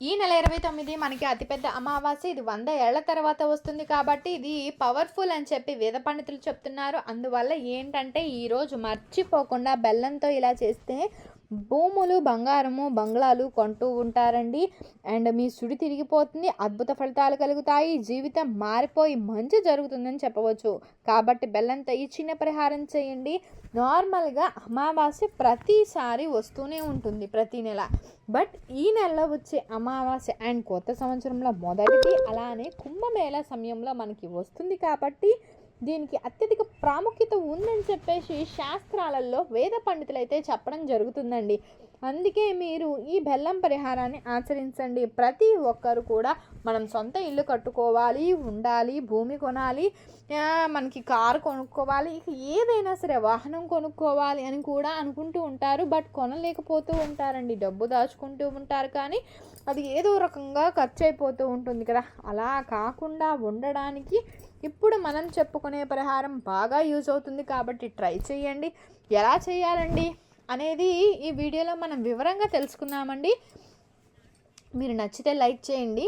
ఈ నెల ఇరవై తొమ్మిది మనకి అతిపెద్ద అమావాస్య. ఇది వంద ఏళ్ళ తర్వాత వస్తుంది కాబట్టి ఇది పవర్ఫుల్ అని చెప్పి వేద పండితులు చెప్తున్నారు. అందువల్ల ఏంటంటే ఈరోజు మర్చిపోకుండా బెల్లంతో ఇలా చేస్తే భూములు బంగారము బంగ్లాలు కొంటూ ఉంటారండి. అండ్ మీ సుడి తిరిగిపోతుంది అద్భుత ఫలితాలు కలుగుతాయి జీవితం మారిపోయి మంచి జరుగుతుందని చెప్పవచ్చు. కాబట్టి బెల్లంతో ఈ చిన్న పరిహారం చేయండి. నార్మల్గా అమావాస్య ప్రతిసారి వస్తూనే ఉంటుంది ప్రతి నెల. బట్ ఈ నెలలో వచ్చే అమావాస్య అండ్ కొత్త సంవత్సరంలో మొదటిది. అలానే కుంభమేళ సమయంలో మనకి వస్తుంది కాబట్టి దీనికి అత్యధిక ప్రాముఖ్యత ఉందని చెప్పేసి శాస్త్రాలలో వేద పండితులు అయితే చెప్పడం జరుగుతుందండి. అందుకే మీరు ఈ బెల్లం పరిహారాన్ని ఆచరించండి. ప్రతి ఒక్కరు కూడా మనం సొంత ఇల్లు కట్టుకోవాలి ఉండాలి భూమి కొనాలి మనకి కారు కొనుక్కోవాలి ఇక ఏదైనా సరే వాహనం కొనుక్కోవాలి అని కూడా అనుకుంటూ ఉంటారు. బట్ కొనలేకపోతూ ఉంటారండి. డబ్బు దాచుకుంటూ ఉంటారు కానీ అది ఏదో రకంగా ఖర్చు అయిపోతూ ఉంటుంది కదా. అలా కాకుండా ఉండడానికి ఇప్పుడు మనం చెప్పుకునే పరిహారం బాగా యూజ్ అవుతుంది కాబట్టి ట్రై చేయండి. ఎలా చేయాలండి అనేది ఈ వీడియోలో మనం వివరంగా తెలుసుకుందామండి. మీరు నచ్చితే లైక్ చేయండి.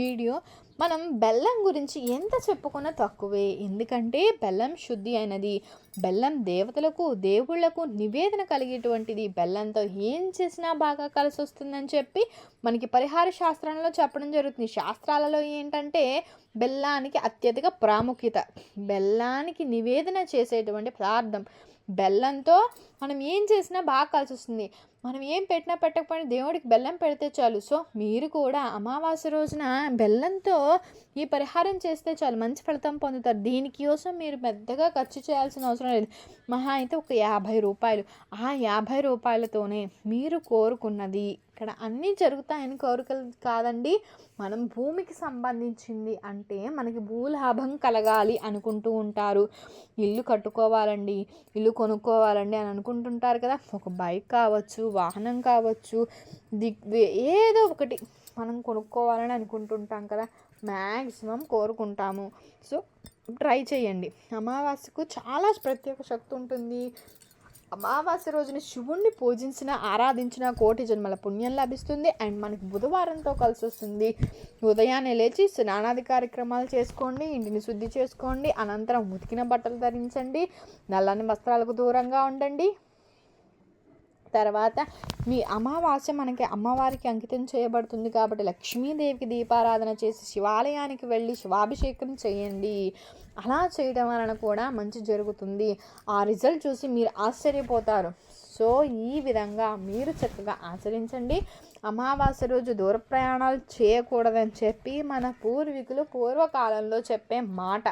వీడియో మనం బెల్లం గురించి ఎంత చెప్పుకున్నా తక్కువే. ఎందుకంటే బెల్లం శుద్ధి అయినది. బెల్లం దేవతలకు దేవుళ్ళకు నివేదన కలిగేటువంటిది. బెల్లంతో ఏం చేసినా బాగా కలిసి వస్తుందని చెప్పి మనకి పరిహార శాస్త్రంలో చెప్పడం జరుగుతుంది. శాస్త్రాలలో ఏంటంటే బెల్లానికి అత్యధిక ప్రాముఖ్యత. బెల్లానికి నివేదన చేసేటువంటి పదార్థం. బెల్లంతో మనం ఏం చేసినా బాగా కలిసి వస్తుంది మనం ఏం పెట్టినా పెట్టకపోయినా దేవుడికి బెల్లం పెడితే చాలు. సో మీరు కూడా అమావాస్య రోజున బెల్లంతో ఈ పరిహారం చేస్తే చాలు. మంచి ఫలితం పొందుతారు. దీనికోసం మీరు పెద్దగా ఖర్చు చేయాల్సిన అవసరం లేదు. మహా అయితే ఒక యాభై రూపాయలు. ఆ యాభై రూపాయలతోనే మీరు కోరుకున్నది ఇక్కడ అన్నీ జరుగుతాయని కోరికలు కాదండి. మనం భూమికి సంబంధించింది అంటే మనకి భూలాభం కలగాలి అనుకుంటూ ఉంటారు. ఇల్లు కట్టుకోవాలండి ఇల్లు కొనుక్కోవాలండి అని అనుకుంటుంటారు కదా. ఒక బైక్ కావచ్చు వాహనం కావచ్చు దిగ్ ఏదో ఒకటి మనం కొనుక్కోవాలని అనుకుంటుంటాం కదా. మ్యాక్సిమం కోరుకుంటాము. సో ట్రై చేయండి. అమావాస్యకు చాలా ప్రత్యేక శక్తి ఉంటుంది. అమావాస్య రోజున శివుణ్ణి పూజించిన ఆరాధించిన కోటి జన్మల పుణ్యం లభిస్తుంది. అండ్ మనకి బుధవారంతో కలిసి వస్తుంది. ఉదయాన్నే లేచి స్నానాది కార్యక్రమాలు చేసుకోండి ఇంటిని శుద్ధి చేసుకోండి అనంతరం ఉతికిన బట్టలు ధరించండి నల్లని వస్త్రాలకు దూరంగా ఉండండి. తర్వాత మీ అమావాస్య మనకి అమ్మవారికి అంకితం చేయబడుతుంది కాబట్టి లక్ష్మీదేవికి దీపారాధన చేసి శివాలయానికి వెళ్ళి శివాభిషేకం చేయండి. అలా చేయడం వలన కూడా మంచి జరుగుతుంది. ఆ రిజల్ట్ చూసి మీరు ఆశ్చర్యపోతారు. సో ఈ విధంగా మీరు చక్కగా ఆచరించండి. అమావాస్య రోజు దూర ప్రయాణాలు చేయకూడదని చెప్పి మన పూర్వీకులు పూర్వకాలంలో చెప్పే మాట.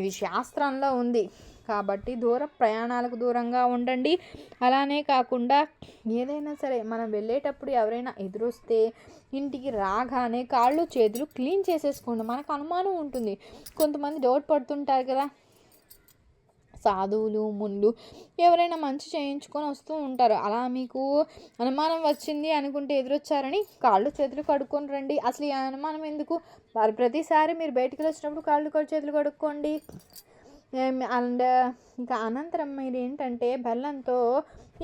ఇది శాస్త్రంలో ఉంది. కాబట్టి దూర ప్రయాణాలకు దూరంగా ఉండండి. అలానే కాకుండా ఏదైనా సరే మనం వెళ్ళేటప్పుడు ఎవరైనా ఎదురొస్తే ఇంటికి రాగానే కాళ్ళు చేతులు క్లీన్ చేసేసుకోండి. మనకు అనుమానం ఉంటుంది. కొంతమంది డౌట్ పడుతుంటారు కదా. సాధువులు ముళ్ళు ఎవరైనా మంచి చేయించుకొని వస్తూ ఉంటారు. అలా మీకు అనుమానం వచ్చింది అనుకుంటే ఎదురొచ్చారని కాళ్ళు చేతులు కడుక్కొని రండి. అసలు ఈ అనుమానం ఎందుకు? మరి ప్రతిసారి మీరు బయటికి వచ్చినప్పుడు కాళ్ళు చేతులు కడుక్కోండి. అండ్ ఇంకా అనంతరం మీరు ఏంటంటే బెల్లంతో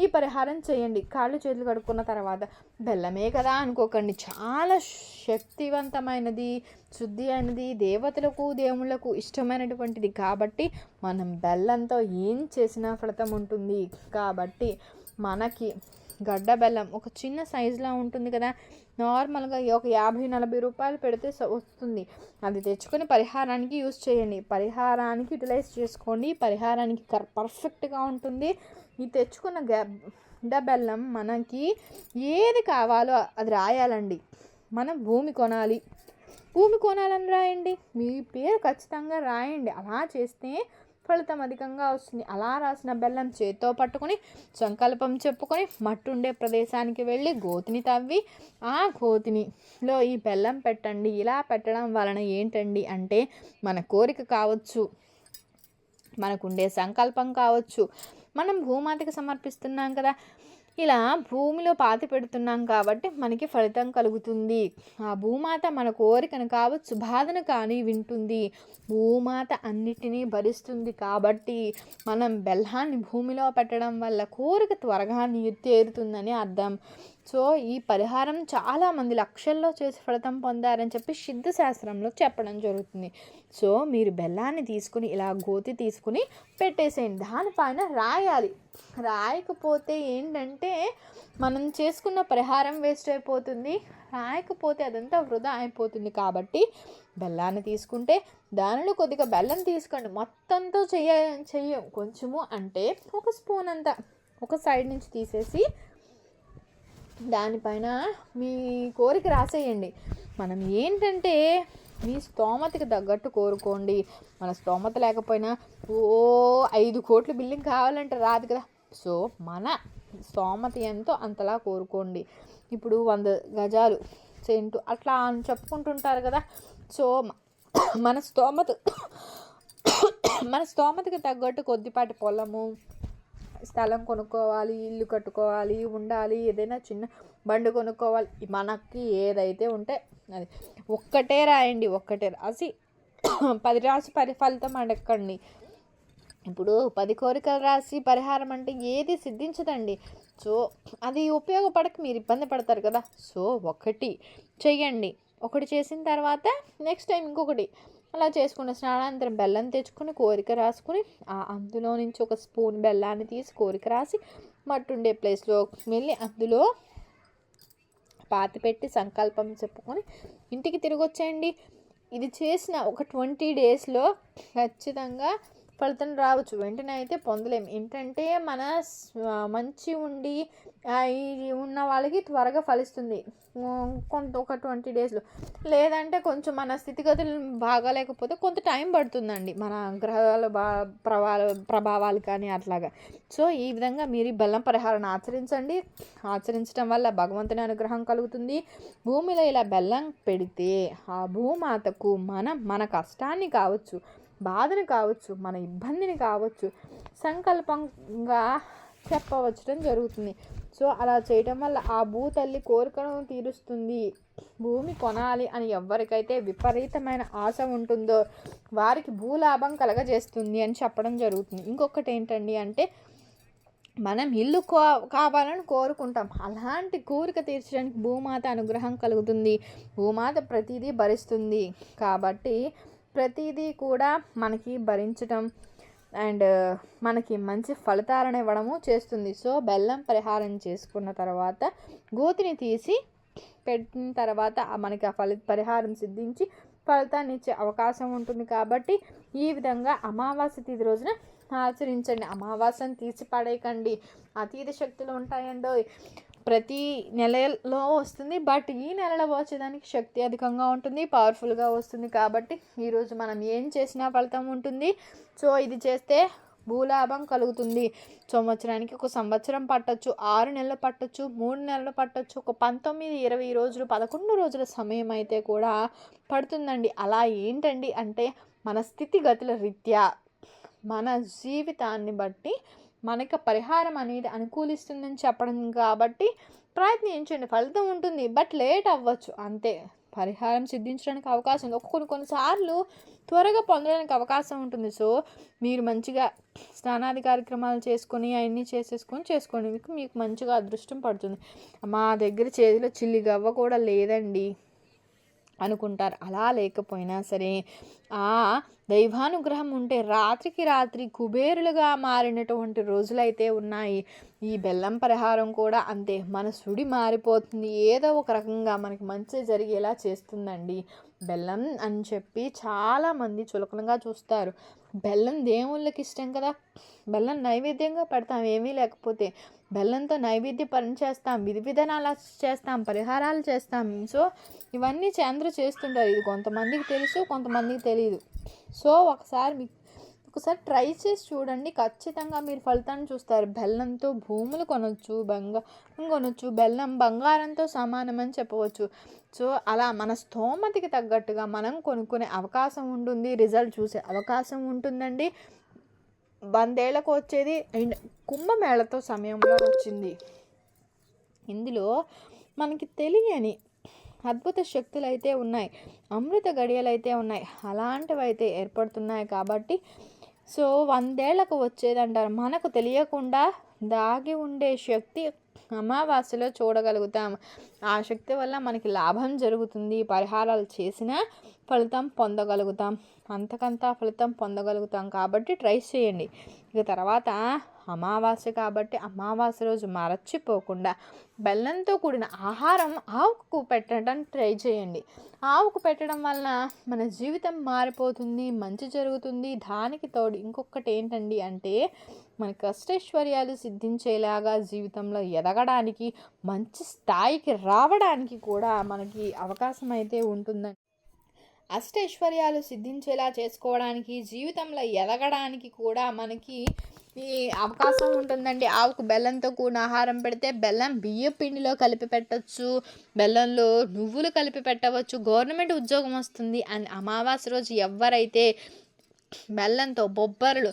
ఈ పరిహారం చేయండి. కాళ్ళు చేతులు కడుక్కున్న తర్వాత బెల్లమే కదా అనుకోకండి. చాలా శక్తివంతమైనది శుద్ధి అయినది దేవతలకు దేవుళ్ళకు ఇష్టమైనటువంటిది. కాబట్టి మనం బెల్లంతో ఏం చేసినా ఫలితం ఉంటుంది. కాబట్టి మనకి గడ్డ బెల్లం ఒక చిన్న సైజులో ఉంటుంది కదా. నార్మల్గా ఒక యాభై నలభై రూపాయలు పెడితే వస్తుంది. అది తెచ్చుకొని పరిహారానికి యూస్ చేయండి. పరిహారానికి యూటిలైజ్ చేసుకోండి. పరిహారానికి పర్ఫెక్ట్గా ఉంటుంది. ఈ తెచ్చుకున్న గడ్డ బెల్లం మనకి ఏది కావాలో అది రాయాలండి. మనం భూమి కొనాలి. భూమి కొనాలని రాయండి. మీ పేరు ఖచ్చితంగా రాయండి. అలా చేస్తే ఫలితం అధికంగా వస్తుంది. అలా రాసిన బెల్లం చేత్తో పట్టుకొని సంకల్పం చెప్పుకొని మట్టుండే ప్రదేశానికి వెళ్ళి గోతిని తవ్వి ఆ గోతినిలో ఈ బెల్లం పెట్టండి. ఇలా పెట్టడం వలన ఏంటండి? అంటే మన కోరిక కావచ్చు మనకుండే సంకల్పం కావచ్చు. మనం భూమాతకి సమర్పిస్తున్నాం కదా. ఇలా భూమిలో పాతి పెడుతున్నాం కాబట్టి మనకి ఫలితం కలుగుతుంది. ఆ భూమాత మన కోరికను కావచ్చు బాధను కానీ వింటుంది. భూమాత అన్నిటినీ భరిస్తుంది కాబట్టి మనం బెల్లాన్ని భూమిలో పెట్టడం వల్ల కోరిక త్వరగా నీరు తేరుతుందని అర్థం. సో ఈ పరిహారం చాలామంది లక్షల్లో చేసి ఫలితం పొందారని చెప్పి సిద్ధ శాస్త్రంలో చెప్పడం జరుగుతుంది. సో మీరు బెల్లాన్ని తీసుకుని ఇలా గోతి తీసుకుని పెట్టేసేయండి. దానిపైన రాయాలి. రాయకపోతే ఏంటంటే మనం చేసుకున్న పరిహారం వేస్ట్ అయిపోతుంది. రాయకపోతే అదంతా వృధా అయిపోతుంది కాబట్టి బెల్లాన్ని తీసుకుంటే దానిలో కొద్దిగా బెల్లం తీసుకోండి. మొత్తంతో చెయ్య చెయ్యం కొంచెము అంటే ఒక స్పూన్ అంతా ఒక సైడ్ నుంచి తీసేసి దానిపైన మీ కోరిక రాసేయండి. మనం ఏంటంటే మీ స్తోమతకి తగ్గట్టు కోరుకోండి. మన స్తోమత లేకపోయినా ఓ ఐదు కోట్ల బిల్డింగ్ కావాలంటే రాదు కదా. సో మన స్తోమత ఎంతో అంతలా కోరుకోండి. ఇప్పుడు వంద గజాలు సెంటు అట్లా అని చెప్పుకుంటుంటారు కదా. సో మన స్తోమత మన స్తోమతకి తగ్గట్టు కొద్దిపాటి పొలము స్థలం కొనుక్కోవాలి ఇల్లు కట్టుకోవాలి ఉండాలి ఏదైనా చిన్న బండి కొనుక్కోవాలి. మనకి ఏదైతే ఉంటే అది. ఒక్కటే రాయండి ఒక్కటే రాసి పది రాసి పరి ఫలితం అడగండి. ఇప్పుడు పది కోరికలు రాసి పరిహారం అంటే ఏది సిద్ధించదండి. సో అది ఉపయోగపడక మీరు ఇబ్బంది పడతారు కదా. సో ఒకటి చెయ్యండి. ఒకటి చేసిన తర్వాత నెక్స్ట్ టైం ఇంకొకటి. అలా చేసుకున్న స్నానానంతరం బెల్లం తెచ్చుకొని కోరిక రాసుకుని అందులో నుంచి ఒక స్పూన్ బెల్లాన్ని తీసి కోరిక రాసి మట్టుండే ప్లేస్లో వెళ్ళి అందులో పాతి పెట్టి సంకల్పం చెప్పుకొని ఇంటికి తిరిగి వచ్చేయండి ఇది చేసిన ఒక ట్వంటీ డేస్లో ఖచ్చితంగా ఫలితం రావచ్చు. వెంటనే అయితే పొందలేం. ఏంటంటే మన మంచి ఉండి ఉన్న వాళ్ళకి త్వరగా ఫలిస్తుంది. కొంత ఒక ట్వంటీ డేస్లో. లేదంటే కొంచెం మన స్థితిగతులు బాగాలేకపోతే కొంత టైం పడుతుందండి. మన గ్రహాల బా ప్రభావాలు ప్రభావాలు కానీ అట్లాగా. సో ఈ విధంగా మీరు బెల్లం పరిహారాన్ని ఆచరించండి. ఆచరించడం వల్ల భగవంతుని అనుగ్రహం కలుగుతుంది. భూమిలో ఇలా బెల్లం పెడితే ఆ భూమాతకు మనం మన కష్టాన్ని కావచ్చు. బాధను కావచ్చు మన ఇబ్బందిని కావచ్చు సంకల్పంగా చెప్పవచ్చడం జరుగుతుంది. సో అలా చేయటం వల్ల ఆ భూతల్లి కోరికను తీరుస్తుంది. భూమి కొనాలి అని ఎవరికైతే విపరీతమైన ఆశ ఉంటుందో వారికి భూలాభం కలగజేస్తుంది అని చెప్పడం జరుగుతుంది. ఇంకొకటి ఏంటండి అంటే మనం ఇల్లు కో కావాలని కోరుకుంటాం. అలాంటి కోరిక తీర్చడానికి భూమాత అనుగ్రహం కలుగుతుంది. భూమాత ప్రతిదీ భరిస్తుంది. కాబట్టి ప్రతిదీ కూడా మనకి భరించటం అండ్ మనకి మంచి ఫలితాలను ఇవ్వడము చేస్తుంది. సో బెల్లం పరిహారం చేసుకున్న తర్వాత గోతిని తీసి పెట్టిన తర్వాత మనకి ఆ ఫలి పరిహారం సిద్ధించి ఫలితాన్ని ఇచ్చే అవకాశం ఉంటుంది కాబట్టి ఈ విధంగా అమావాస్య తిథి రోజున ఆచరించండి. అమావాస్యను తీసి పడేయకండి అతీత శక్తులు ఉంటాయండో ప్రతి నెలలో వస్తుంది బట్ ఈ నెలలో వచ్చేదానికి శక్తి అధికంగా ఉంటుంది పవర్ఫుల్గా వస్తుంది కాబట్టి ఈరోజు మనం ఏం చేసినా ఫలితం ఉంటుంది. సో ఇది చేస్తే భూలాభం కలుగుతుంది. సంవత్సరానికి ఒక సంవత్సరం పట్టొచ్చు ఆరు నెలలు పట్టొచ్చు మూడు నెలలు పట్టొచ్చు ఒక పంతొమ్మిది ఇరవై రోజులు పదకొండు రోజుల సమయం అయితే కూడా పడుతుందండి. అలా ఏంటండి అంటే మన స్థితిగతుల రీత్యా మన జీవితాన్ని బట్టి మనకి పరిహారం అనేది అనుకూలిస్తుందని చెప్పడం కాబట్టి ప్రయత్నించండి ఫలితం ఉంటుంది. బట్ లేట్ అవ్వచ్చు. అంతే. పరిహారం సిద్ధించడానికి అవకాశం ఉంది. కొన్ని కొన్నిసార్లు త్వరగా పొందడానికి అవకాశం ఉంటుంది. సో మీరు మంచిగా స్నానాది కార్యక్రమాలు చేసుకొని అవన్నీ చేసేసుకొని చేసుకోండి. మీకు మీకు మంచిగా అదృష్టం పడుతుంది. మా దగ్గర చేతిలో చిల్లి గవ్వ కూడా లేదండి. అనుకుంటారు. అలా లేకపోయినా సరే ఆ దైవానుగ్రహం ఉంటే రాత్రికి రాత్రి కుబేరులుగా మారినటువంటి రోజులైతే ఉన్నాయి. ఈ బెల్లం పరిహారం కూడా అంతే. మన సుడి మారిపోతుంది. ఏదో ఒక రకంగా మనకి మంచి జరిగేలా చేస్తుందండి. బెల్లం అని చెప్పి చాలామంది చులకనగా చూస్తారు. బెల్లం దేవుళ్ళకి ఇష్టం కదా. బెల్లం నైవేద్యంగా పెడతాం ఏమీ లేకపోతే. బెల్లంతో నైవేద్య పని చేస్తాం విధి విధానాలు చేస్తాం పరిహారాలు చేస్తాం. సో ఇవన్నీ చంద్ర చేస్తుంటారు ఇది కొంతమందికి తెలుసు కొంతమందికి తెలియదు సో ఒకసారి మీకు ఒకసారి ట్రై చేసి చూడండి. ఖచ్చితంగా మీరు ఫలితాన్ని చూస్తారు. బెల్లంతో భూములు కొనవచ్చు బంగారం కొనవచ్చు బెల్లం బంగారంతో సమానం అని చెప్పవచ్చు. సో అలా మన స్తోమతికి తగ్గట్టుగా మనం కొనుక్కునే అవకాశం ఉంటుంది. రిజల్ట్ చూసే అవకాశం ఉంటుందండి. వందేళ్ళకు వచ్చేది అండ్ కుంభమేళతో సమయంలో వచ్చింది. ఇందులో మనకి తెలియని అద్భుత శక్తులు అయితే ఉన్నాయి. అమృత గడియలు అయితే ఉన్నాయి. అలాంటివి అయితే ఏర్పడుతున్నాయి కాబట్టి సో వందేళ్ళకు వచ్చేదంటారు. మనకు తెలియకుండా దాగి ఉండే శక్తి అమావాస్యలో చూడగలుగుతాం. ఆ శక్తి వల్ల మనకి లాభం జరుగుతుంది. పరిహారాలు చేసిన ఫలితం పొందగలుగుతాం. అంతకంతా ఫలితం పొందగలుగుతాం కాబట్టి ట్రై చేయండి. ఇక తర్వాత అమావాస్య కాబట్టి అమావాస్య రోజు మరచిపోకుండా బెల్లంతో కూడిన ఆహారం ఆవుకు పెట్టడం ట్రై చేయండి. ఆవుకు పెట్టడం వలన మన జీవితం మారిపోతుంది మంచి జరుగుతుంది. దానికి తోడు ఇంకొకటి ఏంటండి అంటే మన కష్టైశ్వర్యాలు సిద్ధించేలాగా జీవితంలో ఎదగడానికి మంచి స్థాయికి రావడానికి కూడా మనకి అవకాశం అయితే ఉంటుందండి. అష్టైశ్వర్యాలు సిద్ధించేలా చేసుకోవడానికి జీవితంలో ఎదగడానికి కూడా మనకి ఈ అవకాశం ఉంటుందండి. ఆవుకు బెల్లంతో కూడిన ఆహారం పెడితే బెల్లం బియ్య పిండిలో కలిపి పెట్టచ్చు బెల్లంలో నువ్వులు కలిపి పెట్టవచ్చు గవర్నమెంట్ ఉద్యోగం వస్తుంది అని అమావాస్య రోజు ఎవరైతే బెల్లంతో బొబ్బర్లు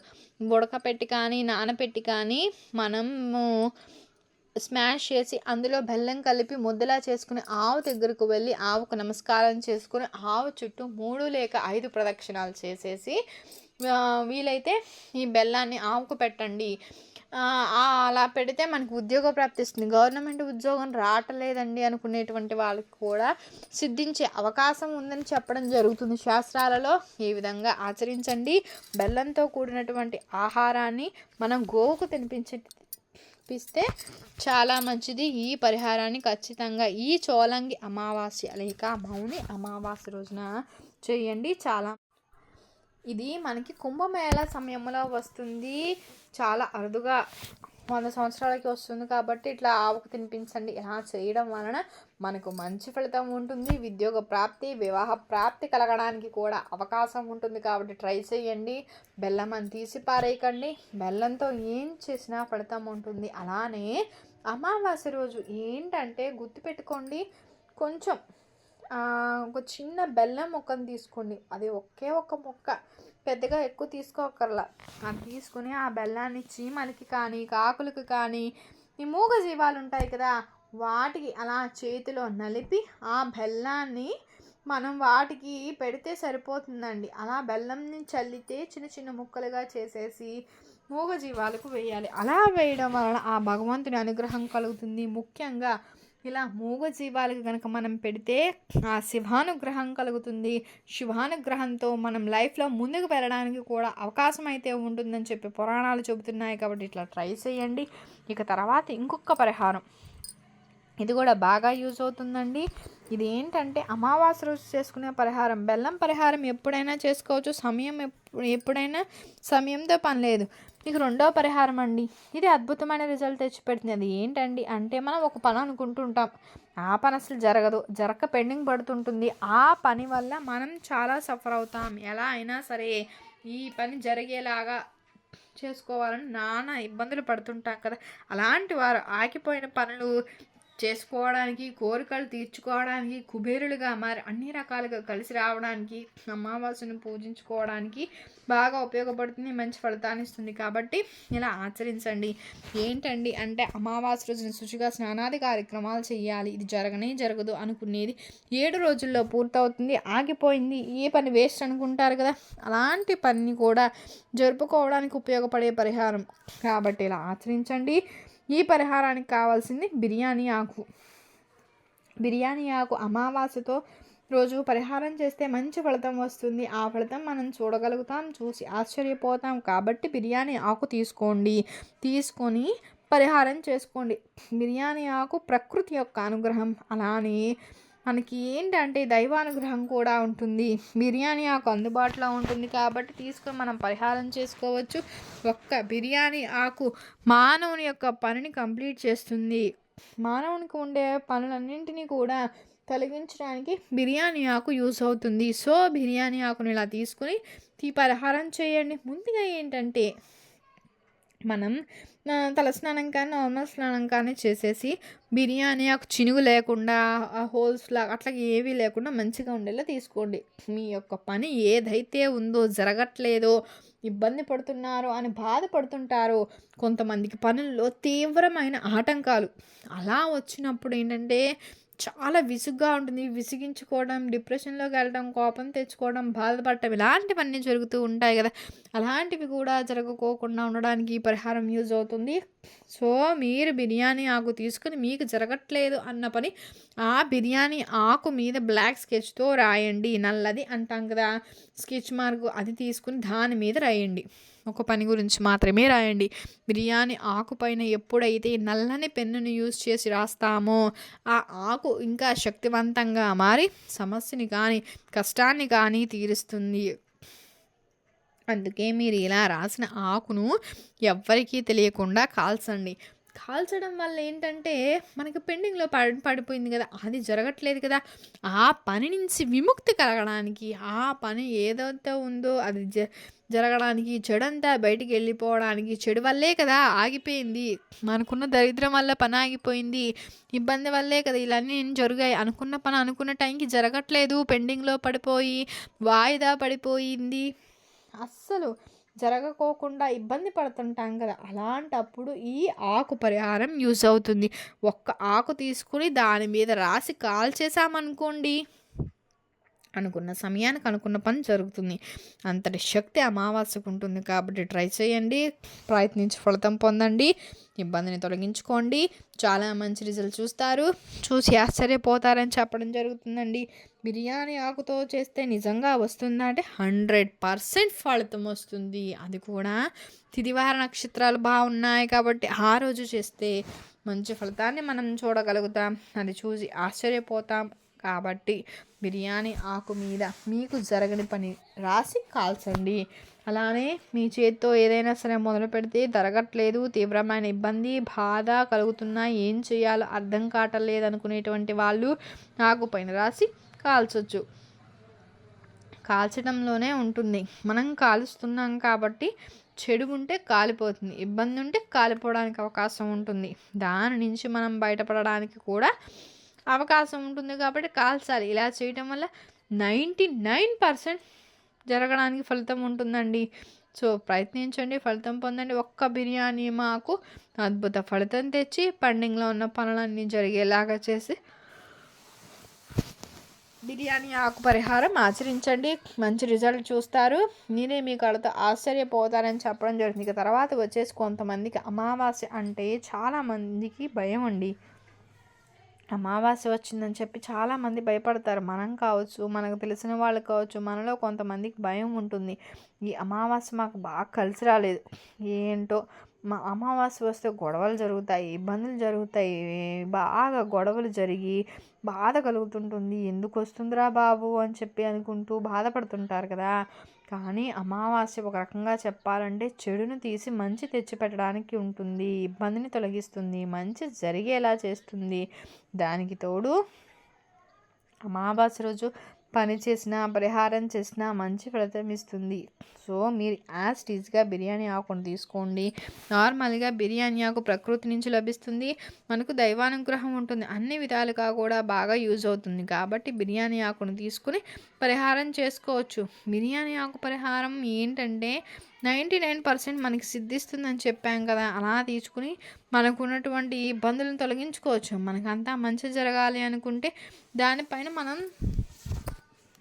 ఉడకపెట్టి కానీ నానపెట్టి కానీ మనము స్మాష్ చేసి అందులో బెల్లం కలిపి ముద్దలా చేసుకుని ఆవు దగ్గరకు వెళ్ళి ఆవుకు నమస్కారం చేసుకుని ఆవు చుట్టూ మూడు లేక ఐదు ప్రదక్షిణాలు చేసేసి వీలైతే ఈ బెల్లాన్ని ఆవుకు పెట్టండి. అలా పెడితే మనకు ఉద్యోగ ప్రాప్తిస్తుంది. గవర్నమెంట్ ఉద్యోగం రావటలేదండి అనుకునేటువంటి వాళ్ళకి కూడా సిద్ధించే అవకాశం ఉందని చెప్పడం జరుగుతుంది. శాస్త్రాలలో ఈ విధంగా ఆచరించండి. బెల్లంతో కూడినటువంటి ఆహారాన్ని మనం గోవుకు తినిపించే తప్పిస్తే చాలా మంచిది. ఈ పరిహారాన్ని ఖచ్చితంగా ఈ చోలంగి అమావాస్య లేక మౌని అమావాస్య రోజున చేయండి. చాలా ఇది మనకి కుంభమేళ సమయంలో వస్తుంది. చాలా అరుదుగా వంద సంవత్సరాలకి వస్తుంది కాబట్టి ఇట్లా ఆవుకు తినిపించండి. ఇలా చేయడం వలన మనకు మంచి ఫలితం ఉంటుంది ఉద్యోగ ప్రాప్తి వివాహ ప్రాప్తి కలగడానికి కూడా అవకాశం ఉంటుంది కాబట్టి ట్రై చేయండి. బెల్లం అని తీసి పారేయకండి. బెల్లంతో ఏం చేసినా ఫలితం ఉంటుంది. అలానే అమావాస్య రోజు ఏంటంటే గుర్తుపెట్టుకోండి కొంచెం ఒక చిన్న బెల్లం మొక్కను తీసుకోండి. అది ఒకే ఒక మొక్క పెద్దగా ఎక్కువ తీసుకోకర్లా. అది తీసుకుని ఆ బెల్లాన్ని చీమలకి కానీ కాకులకి కానీ ఈ మూగ జీవాలు ఉంటాయి కదా వాటికి అలా చేతిలో నలిపి ఆ బెల్లాన్ని మనం వాటికి పెడితే సరిపోతుందండి. అలా బెల్లంని చల్లితే చిన్న చిన్న ముక్కలుగా చేసేసి మూగజీవాలకు వేయాలి. అలా వేయడం వలన ఆ భగవంతుని అనుగ్రహం కలుగుతుంది. ముఖ్యంగా ఇలా మూగజీవాలకు కనుక మనం పెడితే ఆ శివానుగ్రహం కలుగుతుంది. శివానుగ్రహంతో మనం లైఫ్లో ముందుకు వెళ్ళడానికి కూడా అవకాశం అయితే ఉంటుందని చెప్పి పురాణాలు చెబుతున్నాయి కాబట్టి ఇట్లా ట్రై చేయండి. ఇక తర్వాత ఇంకొక పరిహారం. ఇది కూడా బాగా యూజ్ అవుతుందండి. ఇది ఏంటంటే అమావాస్య రోజు చేసుకునే పరిహారం. బెల్లం పరిహారం ఎప్పుడైనా చేసుకోవచ్చు సమయం ఎప్పుడైనా సమయంతో పని లేదు. ఇక రెండో పరిహారం అండి. ఇది అద్భుతమైన రిజల్ట్ తెచ్చిపెడుతుంది అది ఏంటండి అంటే మనం ఒక పని అనుకుంటుంటాం. ఆ పని అసలు జరగదు. జరగక పెండింగ్ పడుతుంటుంది. ఆ పని వల్ల మనం చాలా సఫర్ అవుతాం. ఎలా అయినా సరే ఈ పని జరిగేలాగా చేసుకోవాలని నానా ఇబ్బందులు పడుతుంటాం కదా. అలాంటి వారు ఆగిపోయిన పనులు చేసుకోవడానికి కోరికలు తీర్చుకోవడానికి కుబేరులుగా మరి అన్ని రకాలుగా కలిసి రావడానికి అమావాస్యను పూజించుకోవడానికి బాగా ఉపయోగపడుతుంది మంచి ఫలితాన్ని ఇస్తుంది. కాబట్టి ఇలా ఆచరించండి. ఏంటండి అంటే అమావాస్య రోజున శుచిగా స్నానాది కార్యక్రమాలు చేయాలి. ఇది జరగనే జరగదు అనుకునేది. ఏడు రోజుల్లో పూర్తవుతుంది ఆగిపోయింది. ఏ పని వేస్ట్ అనుకుంటారు కదా? అలాంటి పనిని కూడా జరుపుకోవడానికి ఉపయోగపడే పరిహారం. కాబట్టి ఇలా ఆచరించండి. ఈ పరిహారానికి కావాల్సింది బిర్యానీ ఆకు. బిర్యానీ ఆకు అమావాస్యతో రోజు పరిహారం చేస్తే మంచి ఫలితం వస్తుంది. ఆ ఫలితం మనం చూడగలుగుతాం చూసి ఆశ్చర్యపోతాం. కాబట్టి బిర్యానీ ఆకు తీసుకోండి. తీసుకొని పరిహారం చేసుకోండి. బిర్యానీ ఆకు ప్రకృతి యొక్క అనుగ్రహం. అలానే మనకి ఏంటంటే దైవానుగ్రహం కూడా ఉంటుంది. బిర్యానీ ఆకు అందుబాటులో ఉంటుంది కాబట్టి తీసుకొని మనం పరిహారం చేసుకోవచ్చు. ఒక్క బిర్యానీ ఆకు మానవుని యొక్క పనిని కంప్లీట్ చేస్తుంది. మానవునికి ఉండే పనులన్నింటినీ కూడా తొలగించడానికి బిర్యానీ ఆకు యూస్ అవుతుంది. సో బిర్యానీ ఆకును ఇలా తీసుకుని తీ పరిహారం చేయండి. ముందుగా ఏంటంటే మనం తలస్నానం కానీ నార్మల్ స్నానం కానీ చేసేసి బిర్యానీ ఒక చినుగు లేకుండా హోల్స్ లాగా అట్లా ఏవీ లేకుండా మంచిగా ఉండేలా తీసుకోండి. మీ యొక్క పని ఏదైతే ఉందో జరగట్లేదో ఇబ్బంది పడుతున్నారు అని బాధపడుతుంటారో కొంతమందికి పనుల్లో తీవ్రమైన ఆటంకాలు. అలా వచ్చినప్పుడు ఏంటంటే చాలా విసుగ్గా ఉంటుంది. విసిగించుకోవడం డిప్రెషన్లోకి వెళ్ళడం కోపం తెచ్చుకోవడం బాధపడటం ఇలాంటివన్నీ జరుగుతూ ఉంటాయి కదా. అలాంటివి కూడా జరగకోకుండా ఉండడానికి ఈ పరిహారం యూజ్ అవుతుంది. సో మీరు బిర్యానీ ఆకు తీసుకుని మీకు జరగట్లేదు అన్న పని ఆ బిర్యానీ ఆకు మీద బ్లాక్ స్కెచ్తో రాయండి. నల్లది అంటాం కదా. స్కెచ్ మార్క్ అది తీసుకుని దాని మీద రాయండి. ఒక పని గురించి మాత్రమే రాయండి. బిర్యానీ ఆకుపైన ఎప్పుడైతే నల్లని పెన్నుని యూజ్ చేసి రాస్తామో ఆ ఆకు ఇంకా శక్తివంతంగా మారి సమస్యని కానీ కష్టాన్ని కానీ తీరుస్తుంది. అందుకే మీరు ఇలా రాసిన ఆకును ఎవ్వరికీ తెలియకుండా కాల్చండి. కాల్చడం వల్ల ఏంటంటే మనకి పెండింగ్లో పడి పడిపోయింది కదా అది జరగట్లేదు కదా. ఆ పని నుంచి విముక్తి కలగడానికి ఆ పని ఏదైతే ఉందో అది జ జరగడానికి చెడంతా బయటికి వెళ్ళిపోవడానికి చెడు వల్లే కదా ఆగిపోయింది. మనకున్న దరిద్రం వల్ల పని ఆగిపోయింది. ఇబ్బంది వల్లే కదా ఇలాన్నీ జరిగాయి. అనుకున్న పని అనుకున్న టైంకి జరగట్లేదు. పెండింగ్లో పడిపోయి వాయిదా పడిపోయింది. అస్సలు జరగకోకుండా ఇబ్బంది పడుతుంటాం కదా. అలాంటప్పుడు ఈ ఆకు పరిహారం యూజ్ అవుతుంది. ఒక్క ఆకు తీసుకుని దాని మీద రాసి కాల్ చేసామనుకోండి అనుకున్న సమయానికి అనుకున్న పని జరుగుతుంది. అంతటి శక్తి అమావాస్యకు ఉంటుంది కాబట్టి ట్రై చేయండి. ప్రయత్నించి ఫలితం పొందండి. ఇబ్బందిని తొలగించుకోండి. చాలా మంచి రిజల్ట్ చూస్తారు. చూసి ఆశ్చర్యపోతారని చెప్పడం జరుగుతుందండి. బిర్యానీ ఆకుతో చేస్తే నిజంగా వస్తుందా అంటే హండ్రెడ్ పర్సెంట్ ఫలితం వస్తుంది. అది కూడా తిదివార నక్షత్రాలు బాగున్నాయి కాబట్టి ఆ రోజు చేస్తే మంచి ఫలితాన్ని మనం చూడగలుగుతాం. అది చూసి ఆశ్చర్యపోతాం. కాబట్టి బిర్యానీ ఆకు మీద మీకు జరగని పని రాసి కాల్చండి. అలానే మీ చేతితో ఏదైనా సరే మొదలు పెడితే జరగట్లేదు తీవ్రమైన ఇబ్బంది బాధ కలుగుతున్నా ఏం చేయాలో అర్థం కావటం అనుకునేటువంటి వాళ్ళు ఆకు పైన రాసి కాల్చొచ్చు. కాల్చడంలోనే ఉంటుంది. మనం కాలుస్తున్నాం కాబట్టి చెడు ఉంటే కాలిపోతుంది ఇబ్బంది ఉంటే కాలిపోవడానికి అవకాశం ఉంటుంది. దాని నుంచి మనం బయటపడడానికి కూడా అవకాశం ఉంటుంది కాబట్టి కాల్చాలి. ఇలా చేయటం వల్ల నైంటీ నైన్ పర్సెంట్ జరగడానికి ఫలితం ఉంటుందండి. సో ప్రయత్నించండి ఫలితం పొందండి. ఒక్క బిర్యానీ మాకు అద్భుత ఫలితం తెచ్చి పండింగ్లో ఉన్న పనులన్నీ జరిగేలాగా చేసి బిర్యానీ ఆకు పరిహారం ఆచరించండి. మంచి రిజల్ట్ చూస్తారు. నేనే మీ కళతో ఆశ్చర్యపోతారని చెప్పడం జరుగుతుంది ఇక తర్వాత వచ్చేసి కొంతమందికి అమావాస్య అంటే చాలామందికి భయం అండి. అమావాస్య వచ్చిందని చెప్పి చాలామంది భయపడతారు. మనం కావచ్చు మనకు తెలిసిన వాళ్ళు కావచ్చు మనలో కొంతమందికి భయం ఉంటుంది. ఈ అమావాస్య మాకు బాగా కలిసి రాలేదు. ఏంటో మా అమావాస్య వస్తే గొడవలు జరుగుతాయి ఇబ్బందులు జరుగుతాయి. బాగా గొడవలు జరిగి బాధ కలుగుతుంటుంది. ఎందుకు వస్తుందిరా బాబు అని చెప్పి అనుకుంటూ బాధపడుతుంటారు కదా. కానీ అమావాస్య ఒక రకంగా చెప్పాలంటే చెడును తీసి మంచి తెచ్చిపెట్టడానికి ఉంటుంది. ఇబ్బందిని తొలగిస్తుంది. మంచి జరిగేలా చేస్తుంది. దానికి తోడు అమావాస్య రోజు పని చేసినా పరిహారం చేసినా మంచి ఫలితం ఇస్తుంది. సో మీరు యాజ్ టీజ్గా బిర్యానీ ఆకును తీసుకోండి. నార్మల్గా బిర్యానీ ఆకు ప్రకృతి నుంచి లభిస్తుంది. మనకు దైవానుగ్రహం ఉంటుంది. అన్ని విధాలుగా కూడా బాగా యూజ్ అవుతుంది. కాబట్టి బిర్యానీ ఆకును తీసుకుని పరిహారం చేసుకోవచ్చు. బిర్యానీ ఆకు పరిహారం ఏంటంటే నైంటీ నైన్ పర్సెంట్ మనకి సిద్ధిస్తుందని చెప్పాం కదా. అలా తీసుకుని మనకు ఉన్నటువంటి ఇబ్బందులను తొలగించుకోవచ్చు. మనకంతా మంచి జరగాలి అనుకుంటే దానిపైన మనం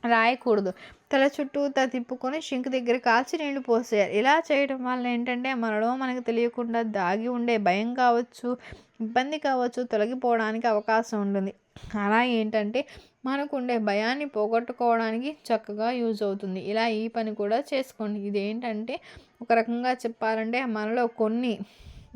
రాయకూడదు. తల చుట్టూ తిప్పుకొని షింక్ దగ్గర కాల్చి నీళ్ళు పోసేయాలి. ఇలా చేయడం వల్ల ఏంటంటే మనలో మనకు తెలియకుండా దాగి ఉండే భయం కావచ్చు ఇబ్బంది కావచ్చు తొలగిపోవడానికి అవకాశం ఉంటుంది. అలా ఏంటంటే మనకు ఉండే భయాన్ని పోగొట్టుకోవడానికి చక్కగా యూజ్ అవుతుంది. ఇలా ఈ పని కూడా చేసుకోండి. ఇదేంటంటే ఒక రకంగా చెప్పాలంటే మనలో కొన్ని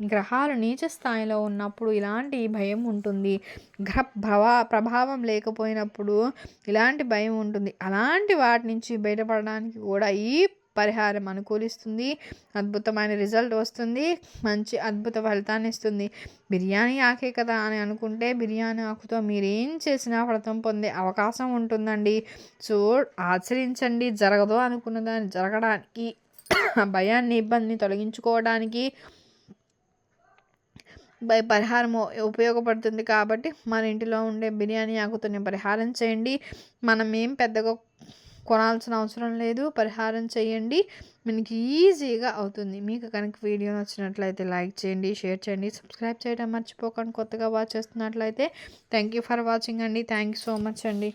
గ్రహాలు నీచ స్థాయిలో ఉన్నప్పుడు ఇలాంటి భయం ఉంటుంది. గ్రహ ప్రభా ప్రభావం లేకపోయినప్పుడు ఇలాంటి భయం ఉంటుంది. అలాంటి వాటి నుంచి బయటపడడానికి కూడా ఈ పరిహారం అనుకూలిస్తుంది. అద్భుతమైన రిజల్ట్ వస్తుంది. మంచి అద్భుత ఫలితాన్ని ఇస్తుంది. బిర్యానీ ఆకే కదా అని అనుకుంటే బిర్యానీ ఆకుతో మీరేం చేసినా ఫలితం పొందే అవకాశం ఉంటుందండి. సో ఆచరించండి. జరగదు అనుకున్న దాన్ని జరగడానికి భయాన్ని ఇబ్బందిని తొలగించుకోవడానికి పరిహారం ఉపయోగపడుతుంది కాబట్టి మన ఇంటిలో ఉండే బిర్యానీ ఆకుతోనే పరిహారం చేయండి. మనం ఏం పెద్దగా కొనాల్సిన అవసరం లేదు. పరిహారం చేయండి. మనకి ఈజీగా అవుతుంది. మీకు కనుక వీడియో నచ్చినట్లయితే లైక్ చేయండి షేర్ చేయండి సబ్స్క్రైబ్ చేయడం మర్చిపోకండి. కొత్తగా వాచ్ చేస్తున్నట్లయితే థ్యాంక్ యూ ఫర్ వాచింగ్ అండి. థ్యాంక్ యూ సో మచ్ అండి.